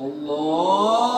الله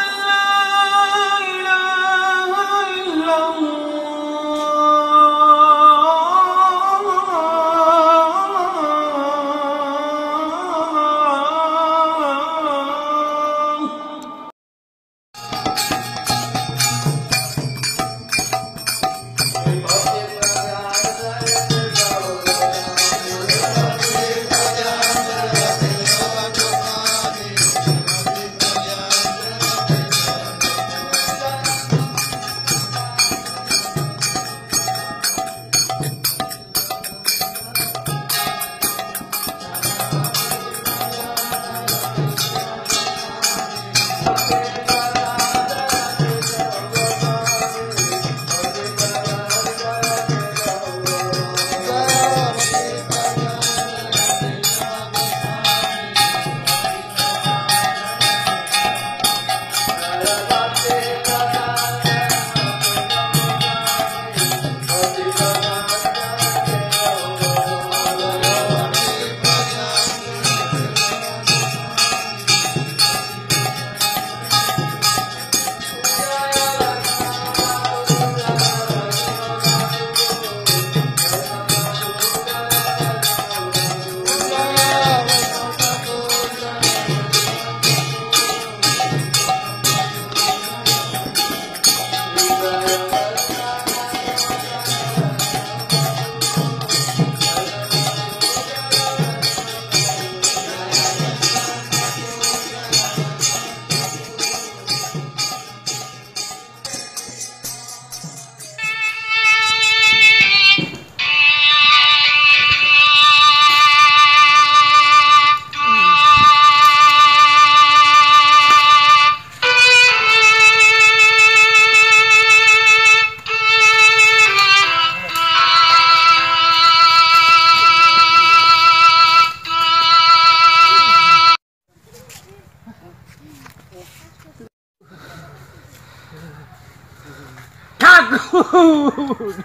ঠাকুর।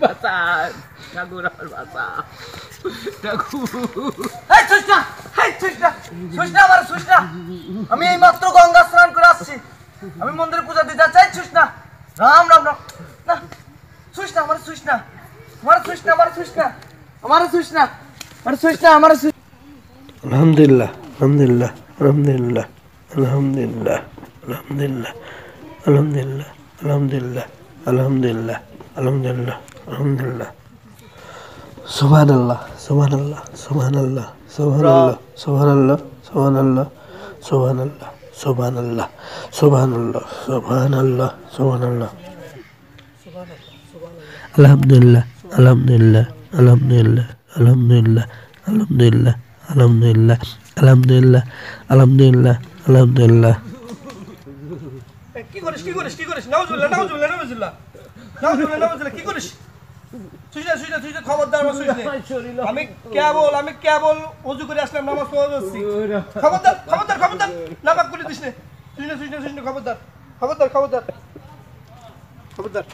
বাতাস। ঠাকুর আমার বাতাস। আমি এই মাত্র গঙ্গা স্নান করে আসছি। আমি মন্দিরে পূজা দিতে চাই ছুস রাম রাম রাম। না আমার ছুস আমার ছুস আমার ছুস না আমার আমার ছুস আমার আলহামদুলিল্লাহ আলহামদুলিল্লাহ আলহামদুলিল্লাহ আলহামদুলিল্লাহ আলহামদুলিল্লাহ আলহামদুলিল্লাহ আলহামদুলিল্লাহ। আলহামদুলিল্লাহ আলহামদুলিল্লাহ আলহামদুলিল্লাহ সুবহানাল্লাহ সুবহানাল্লাহ সুবহানাল্লাহ সুবহানাল্লাহ সুবহানাল্লাহ সুবহানাল্লাহ সুবহানাল্লাহ সুবহানাল্লাহ সুবহানাল্লাহ সুবহানাল্লাহ সুবহানাল্লাহ আলহামদুলিল্লাহ আলহামদুলিল্লাহ আলহামদুলিল্লাহ আলহামদুলিল্লাহ আলহামদুলিল্লাহ আলহামদুলিল্লাহ আলহামদুলিল্লাহ আলহামদুলিল্লাহ আলহামদুলিল্লাহ কি করিস কি করিস কি করিস? নাউজুবিল্লাহ নাউজুবিল্লাহ নাউজুবিল্লাহ নাউজুবিল্লাহ নাউজুবিল্লাহ কি করিস? সুজা সুজা সুজা খবরদার আমার সুজা আমি কেবল আমি কেবল ওযু করে আসলাম নামাজ পড়ে যাচ্ছি খবরদার খবরদার খবরদার। নামাজ করে দিস নে। সুজা সুজা সুজা খবরদার খবরদার খবরদার। খবরদার।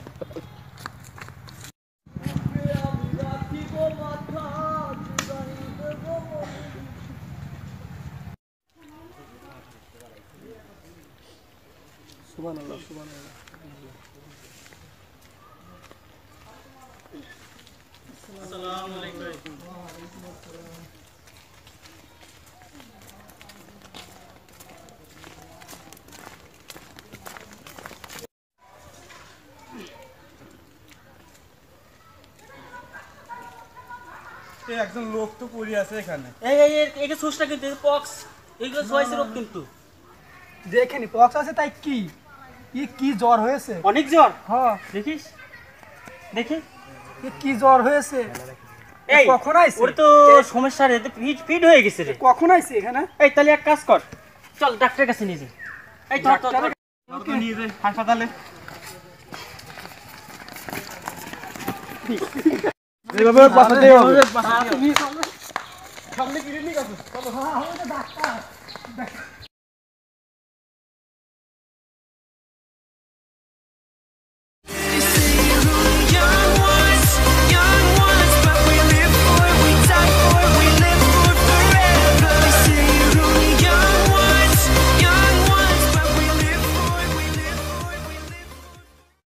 একজন লোক তো পড়ে আছে এখানে। এই এই এটা সুসটা কিন্তু পক্স এইগুলো সবাই রোগ কিন্তু। দেখেনি পক্স আছে তাই কি? ই কি জ্বর হয়েছে অনেক জ্বর হ্যাঁ দেখিস দেখি ই কি জ্বর হয়েছে এই কখন আইছে? ওর তো সমস্যা রে ফিট ফিট হয়ে গেছে রে কখন আইছে এখানে এই তাহলে এক কাজ কর চল ডাক্তারের কাছে নিয়ে যাই এই ধর ধর নিয়ে যাই হাসপাতালে এইভাবে বাঁচাতেই হবে সামনে ক্লিনিক আছে চলো হ্যাঁ ডাক্তার